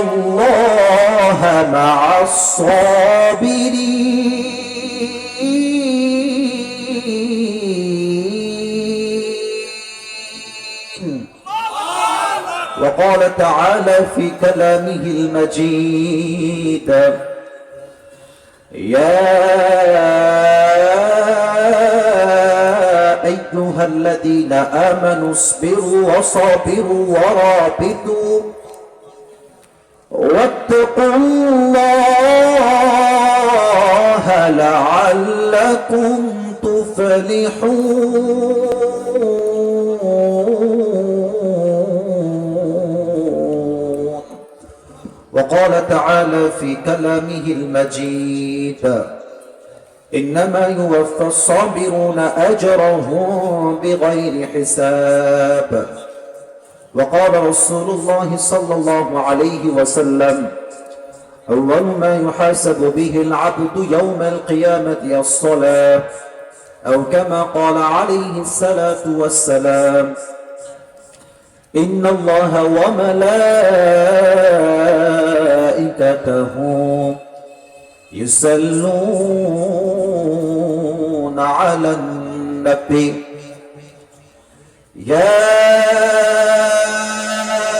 الله مع الصابرين وقال تعالى في كلامه المجيد يا أيها الذين آمنوا اصبروا وصابروا ورابطوا واتقوا الله لعلكم تفلحون. وقال تعالى في كلامه المجيد إنما يوفى الصابرون أجرهم بغير حساب. وقال رسول الله صلى الله عليه وسلم أول ما يحاسب به العبد يوم القيامة الصلاة أو كما قال عليه الصلاة والسلام إن الله وملائكته يصلون على النبي. يا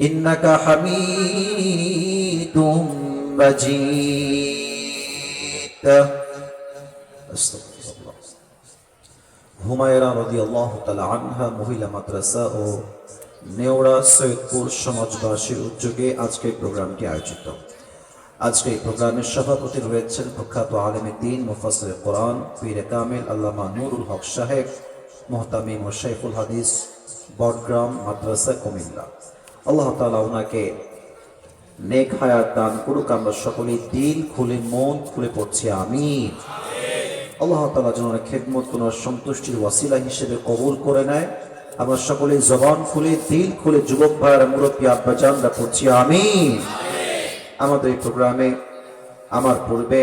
إنك حميد مجيد أستغفر الله হুমায়রা রদি আল্লাহ তালা আনহা মহিলা মাদ্রাসা ও নেওড়া সৈয়দপুর সমাজবাসীর উদ্যোগে আজকের প্রোগ্রামটি আয়োজিত আজকে এই প্রোগ্রামের সভাপতি রয়েছেন প্রখ্যাত আলেমে দিন মুফাসরে কোরআন পীরে কামিল আল্লামা নুরুল হক সাহেব মোহতামিম ও শাইফুল হাদিস বটগ্রাম মাদ্রাসা কুমিল্লা আল্লাহ তালা ওনাকে নেক হায়াত দান করুক, আমরা সকলেই দিল খুলে মন খুলে পড়ছি আমি আল্লাহ তালা যেন খেদমত কোন সন্তুষ্টির ওয়াসিলা হিসেবে কবুল করে নেয়। আমরা সকলে জবান খুলে, দিল খুলে, যুবক ভাইয়ের, মুরব্বী আব্বাজানরা পড়ছি আমি আমাদের এই প্রোগ্রামে, আমার পূর্বে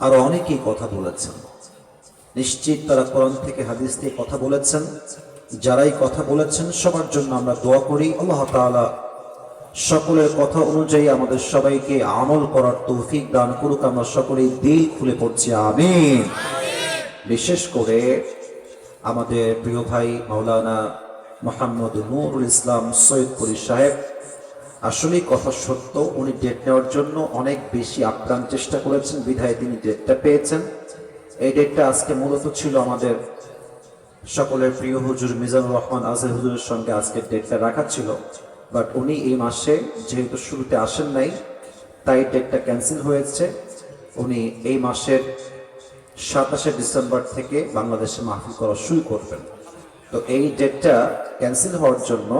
আরও অনেকেই কথা বলেছেন। নিশ্চিত তারা কোরআন থেকে হাদিস দিয়ে কথা বলেছেন। যারাই কথা বলেছেন, সবার জন্য আমরা দোয়া করি। আল্লাহ তাআলা সকলের কথা অনুযায়ী আমাদের সবাইকে আমল করার তৌফিক দান করুক। আমরা সকলেই দিল খুলে পড়ছি। আমি বিশেষ করে আমাদের প্রিয় ভাই মাওলানা মোহাম্মদ নুরুল ইসলাম সৈয়দপুরি সাহেব, আসলেই কথা সত্য, উনি ডেট নেওয়ার জন্য অনেক বেশি আপ্রাণ চেষ্টা করেছেন। বিধায় তিনি ডেটটা পেয়েছেন। এই ডেটটা আজকে মূলত ছিল আমাদের সকলের প্রিয় হুজুর মিজানুর রহমান আজহার হুজুরের সঙ্গে আজকের ডেটটা রাখা ছিল বাট উনি এই মাসে যেহেতু শুরুতে আসেন নাই, তাই ডেটটা ক্যান্সেল হয়েছে। উনি এই মাসের সাতাশে ডিসেম্বর থেকে বাংলাদেশে মাহফিল করা শুরু করবেন। তো এই ডেটটা ক্যান্সেল হওয়ার জন্য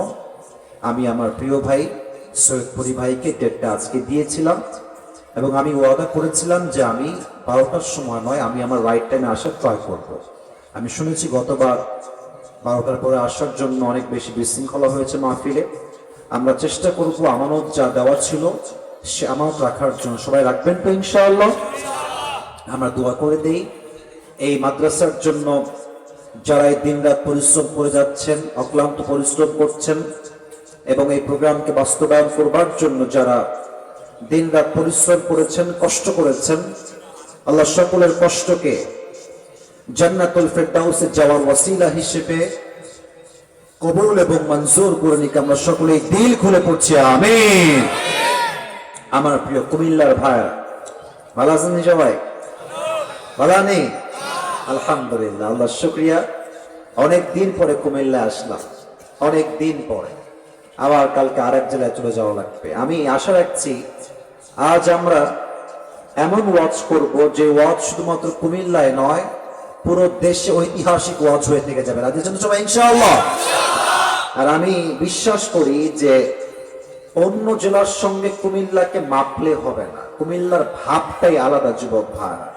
আমি আমার প্রিয় ভাই সৈয়দপুরি ভাইকে ডেটটা আজকে দিয়েছিলাম এবং আমি ওয়াদা করেছিলাম যে আমি বারোটার সময় নয়, আমি আমার রাইট টাইমে আসার ট্রাই করব। আমি শুনেছি গতবার বারোটার পরে আসার জন্য অনেক বেশি বিশৃঙ্খলা হয়েছে মাহফিলে। আমরা চেষ্টা করব আমানত যা দেওয়া ছিল, সে আমানত রাখার জন্য। সবাই রাখবেন তো ইনশাআল্লাহ? আমরা দোয়া করে দেই। এই মাদ্রাসার জন্য যারা এই দিনরাত পরিশ্রম করে যাচ্ছেন, অক্লান্ত পরিশ্রম করছেন, এবং এই প্রোগ্রামকে বাস্তবায়ন করবার জন্য যারা দিনরাত পরিশ্রম করেছেন, কষ্ট করেছেন, আল্লাহ সকলের কষ্টকে জান্নাতুল ফেরদাউসে যাওয়ার ওয়াসিলা হিসেবে কবুল এবং মঞ্জুর করে নিকে। আমরা সকলেই দিল খুলে পড়ছি, আমিন। আমার প্রিয় কুমিল্লার ভাই, ভালো আছেন সবাই? ভালো নেই আলহামদুলিল্লাহ আল্লাহ শুক্রিয়া। অনেক দিন পরে কুমিল্লা আসলাম, অনেক দিন পরে। আবার কালকে আরেক জেলায় চলে যাওয়া লাগবে। আমি আশা রাখছি আজ আমরা এমন ওয়াচ করব যে ওয়াচ শুধুমাত্র কুমিল্লায় নয় পুরো দেশে ঐতিহাসিক ওয়াজ হয়ে থেকে যাবে। রাজ্যের জন্য সবাই? ইনশাআল্লাহ। আর আমি বিশ্বাস করি যে অন্য জেলার সঙ্গে কুমিল্লাকে মাপলে হবে না। কুমিল্লার ভাবটাই আলাদা, যুবক ভাড়া।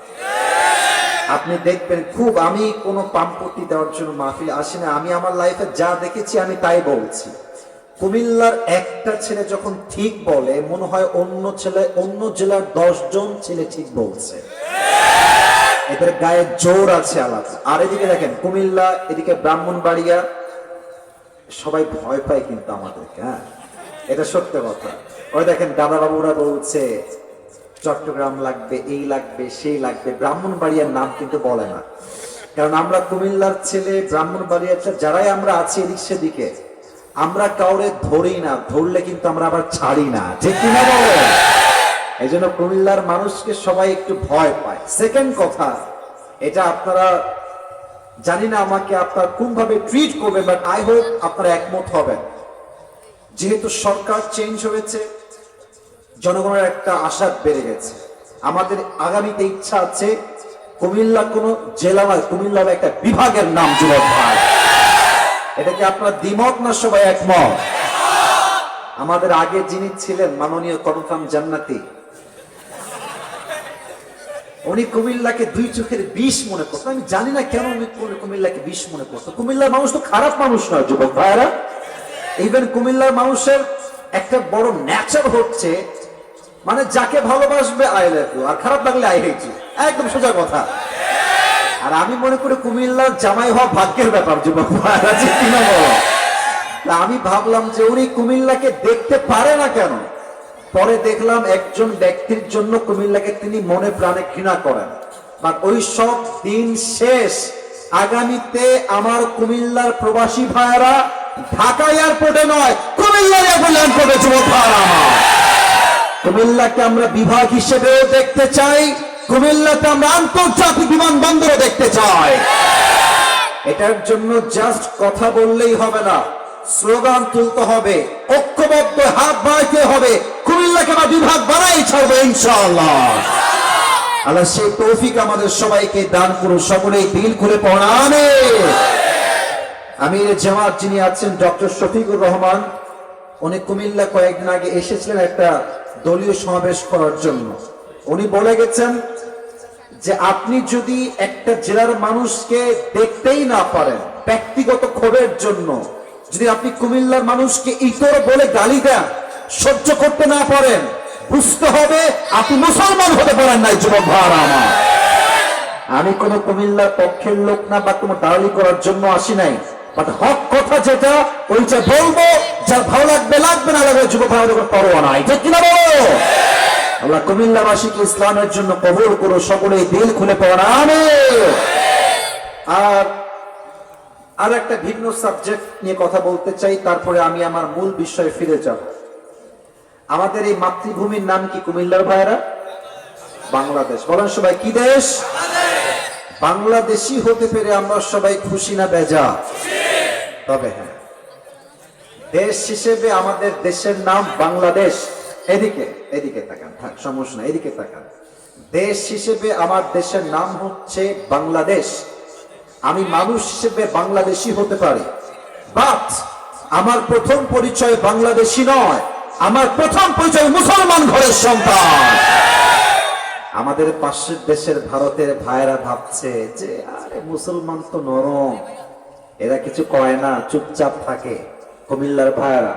আপনি দেখবেন, খুব আমি কোনো পাম্পতি দেওয়ার জন্য মাহফিলে আসি না। আমি আমার লাইফে যা দেখেছি, আমি তাই বলছি। কুমিল্লার একটা ছেলে যখন ঠিক বলে, মনে হয় অন্য ছেলে, অন্য জেলার দশ জন ছেলে ঠিক বলছে। এদের গায়ে জোর আছে আলাদা আর এদিকে দেখেন কুমিল্লা এদিকে ব্রাহ্মণবাড়িয়া সবাই ভয় পায় কিন্তু আমাদেরকে হ্যাঁ? এটা সত্য কথা। ওই দেখেন দাদা বাবুরা বলছে চট্টগ্রাম লাগবে এই লাগবে সেই লাগবে। ব্রাহ্মণবাড়িয়ার নাম কিন্তু বলে না। কারণ আমরা কুমিল্লার ছেলে ব্রাহ্মণবাড়িয়ার ছেলে, যারাই আমরা আছি এদিক সেদিকে আমরা কাউরে ধরি না ধরলে কিন্তু আমরা আবার ছাড়ি না। ঠিক কিনা বলো এই জন্য কুমিল্লার মানুষকে সবাই একটু ভয় পায়। সেকেন্ড কথা এটা আপনারা জানি না আমাকে আপনারা কোন ভাবে ট্রিট করবে বাট আই হোপ আপনারা একমত হবেন। যেহেতু সরকার চেঞ্জ হয়েছে, জনগণের একটা আশা বেড়ে গেছে। আমাদের আগামীতে ইচ্ছা আছে, কুমিল্লা কোনো জেলা নয়, কুমিল্লা হলো একটা বিভাগের নাম, যুবক ভাই। এটা কি আপনার দ্বিমত না সবাই একমত? আমাদের আগে যিনি ছিলেন মাননীয় কনফার্ম জান্নাতি উনি কুমিল্লাকে দুই চোখের বিষ মনে করতো। আমি জানি না কেন উনি কুমিল্লাকে বিষ মনে করতো। কুমিল্লার মানুষ তো খারাপ মানুষ নয়, যুবক ভাইরা ইভেন কুমিল্লার মানুষের একটা বড় ন্যাচার হচ্ছে মানে যাকে ভালোবাসবে আই লাভ আর খারাপ লাগলে হেট ইউ একদম সোজা কথা। আর আমি মনে করি কুমিল্লার জামাই হওয়া ভাগ্যের ব্যাপার, যুবক ভাইরা যে কিনা বলো। আমি ভাবলাম যে উনি কুমিল্লাকে দেখতে পারে না কেন? পরে দেখলাম একজন ব্যক্তির জন্য কুমিল্লাকে তিনি মনে প্রাণে ঘৃণা করেন। বা ওই সব দিন শেষ, আগামীতে আমার কুমিল্লার প্রবাসী ভাইয়েরা ঢাকা এয়ারপোর্টে নয় কুমিল্লা এয়ারপোর্ট কুমিল্লাকে আমরা বিভাগ হিসেবেও দেখতে চাই কুমিল্লাকে আমরা আন্তর্জাতিক বিমানবন্দরও দেখতে চাই। এটার জন্য জাস্ট কথা বললেই হবে না। স্লোগান তুলতে হবে, ঐক্যবদ্ধ হাত বাড়াইতে হবে, কুমিল্লাকে আমরা বিভাগ বানাই ছাড়বো ইনশাআল্লাহ। আল্লাহ সেই তৌফিক আমাদের সবাইকে দান করুন, সকলেই দিল খুলে পড়ানে আমির জামাত যিনি আছেন, ডক্টর শফিকুর রহমান, উনি কুমিল্লা কয়েকদিন আগে এসেছিলেন একটা দলীয় সমাবেশ করার জন্য। উনি বলে গেছেন যে, আপনি যদি একটা জেলার মানুষকে দেখতেই না পারেন ব্যক্তিগত ক্ষোভের জন্য যদি আপনি কুমিল্লার মানুষকে ইতর বলে গালি দেন, সহ্য করতে না পারেন, বুঝতে হবে আপনি মুসলমান হতে পারেন নাই, যুবক ভাড়া আমার। আমি কোন কুমিল্লার পক্ষের লোক না বা কোনো দালালি করার জন্য আসি নাই। বাট হক কথা যেটা, ওইটা বলব যা ভালো লাগবে লাগবে, না লাগবে, যুবক ভাই পরোয়া নাই। ঠিক কিনা বলো? আল্লাহ কুমিল্লাবাসীকে ইসলামের জন্য কবুল করো সকলে দিল খুলে পড়ানে। আর আর একটা ভিন্ন সাবজেক্ট নিয়ে কথা বলতে চাই, তারপরে আমি আমার মূল বিষয়ে ফিরে যাব। আমাদের এই মাতৃভূমির নাম কি কুমিল্লার ভাইরা বাংলাদেশ। বলেন সবাই, কি দেশ? বাংলাদেশি হতে পেরে আমরা সবাই খুশি না বেজা তবে হ্যাঁ। দেশ হিসেবে আমাদের দেশের নাম বাংলাদেশ। এদিকে এদিকে তাকান। থাক, সমস্যা এদিকে তাকান। দেশ হিসেবে আমার দেশের নাম হচ্ছে বাংলাদেশ। আমি মানুষ হিসেবে বাংলাদেশি হতে পারি। বাট আমার প্রথম পরিচয় বাংলাদেশি নয়। আমার প্রথম পরিচয় মুসলমান ঘরের সন্তান। আমাদের পাশের দেশের ভারতের ভাইরা ভাবছে যে, আরে মুসলমান তো নরম। এরা কিছু কয় না, চুপচাপ থাকে কুমিল্লার ভাইরা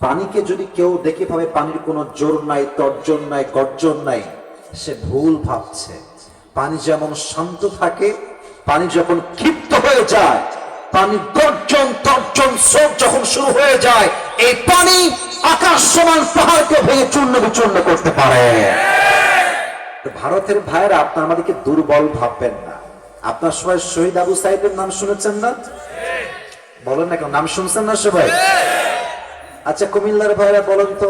পানিকে যদি কেউ দেখে ভাবে পানির কোনো জোর নাই, তর্জন নাই, গর্জন নাই, সে ভুল ভাবছে। পানি যেমন শান্ত থাকে পানি যখন ক্ষিপ্ত হয়ে যায়, পানি গর্জন, তর্জন, স্রোত যখন শুরু হয়ে যায়, এই পানি আকাশ সমান পাহাড়কে ভেঙে চূর্ণ বিচূর্ণ করতে পারে। ভারতের ভাইয়েরা, আপনার আমাদেরকে দুর্বল ভাববেন না। আপনার সবাই শহীদ আবু সাহেবের নাম শুনেছেন না? বলেন না কেন, নাম শুনছেন না সবাই? আচ্ছা কুমিল্লার ভাইরা বলেন তো।